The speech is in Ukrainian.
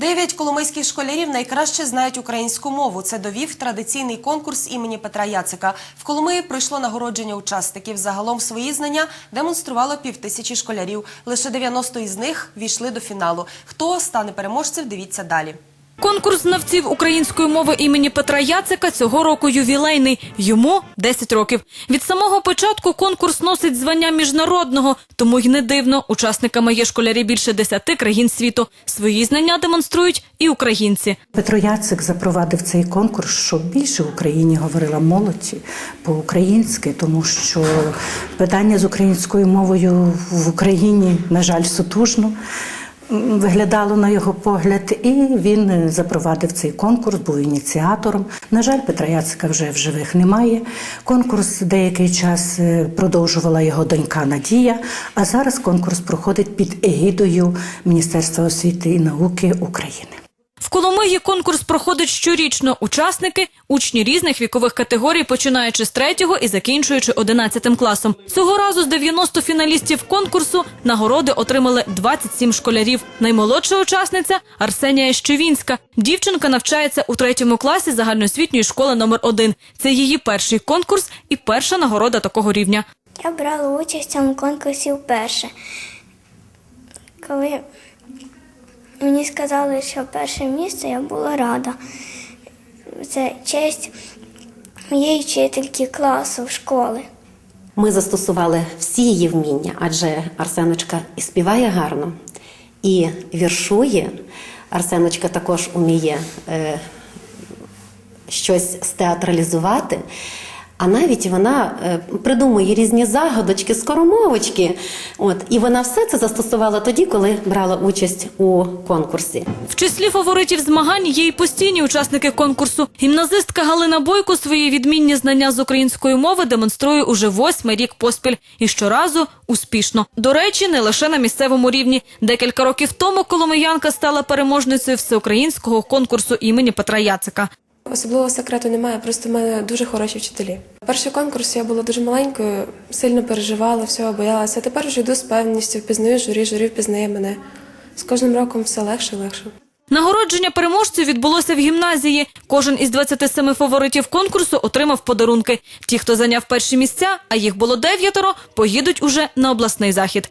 Дев'ять коломийських школярів найкраще знають українську мову. Це довів традиційний конкурс імені Петра Яцика. В Коломиї пройшло нагородження учасників. Загалом свої знання демонструвало півтисячі школярів. Лише 90 із них війшли до фіналу. Хто стане переможцем? Дивіться далі. Конкурс знавців української мови імені Петра Яцика цього року ювілейний. Йому 10 років. Від самого початку конкурс носить звання міжнародного, тому й не дивно. Учасниками є школярі більше 10 країн світу. Свої знання демонструють і українці. Петро Яцик запровадив цей конкурс, щоб більше в Україні говорила молодь по-українськи, тому що питання з українською мовою в Україні, на жаль, сутужно. Виглядало на його погляд, і він е, запровадив цей конкурс, був ініціатором. На жаль, Петра Яцика вже в живих немає. Конкурс деякий час е, продовжувала його донька Надія. А зараз конкурс проходить під егідою Міністерства освіти і науки України. Коломиї конкурс проходить щорічно. Учасники – учні різних вікових категорій, починаючи з 3 і закінчуючи 11 класом. Цього разу з 90 фіналістів конкурсу нагороди отримали 27 школярів. Наймолодша учасниця – Арсенія Щевінська. Дівчинка навчається у третьому класі загальноосвітньої школи номер 1 Це її перший конкурс і перша нагорода такого рівня. Я брала участь в цьому конкурсі вперше. Коли мені сказали, що перше місце, я була рада. Це честь моєї вчительки класу школи. Ми застосували всі її вміння, адже Арсеночка і співає гарно, і віршує. Арсеночка також уміє е, щось стеатралізувати. А навіть вона е, придумує різні загадочки, скоромовочки. От, і вона все це застосувала тоді, коли брала участь у конкурсі. В числі фаворитів змагань є й постійні учасники конкурсу. Гімназистка Галина Бойко свої відмінні знання з української мови демонструє уже восьмий рік поспіль і щоразу успішно. До речі, не лише на місцевому рівні. Декілька років тому коломиянка стала переможницею всеукраїнського конкурсу імені Петра Яцика. Особливого секрету немає, просто в мене дуже хороші вчителі. Перший конкурс я була дуже маленькою, сильно переживала, всього боялася. Тепер вже йду з певністю, впізнаю журі, журі впізнає мене. З кожним роком все легше і легше. Нагородження переможців відбулося в гімназії. Кожен із 27 фаворитів конкурсу отримав подарунки. Ті, хто зайняв перші місця, а їх було дев'ятеро, поїдуть уже на обласний захід.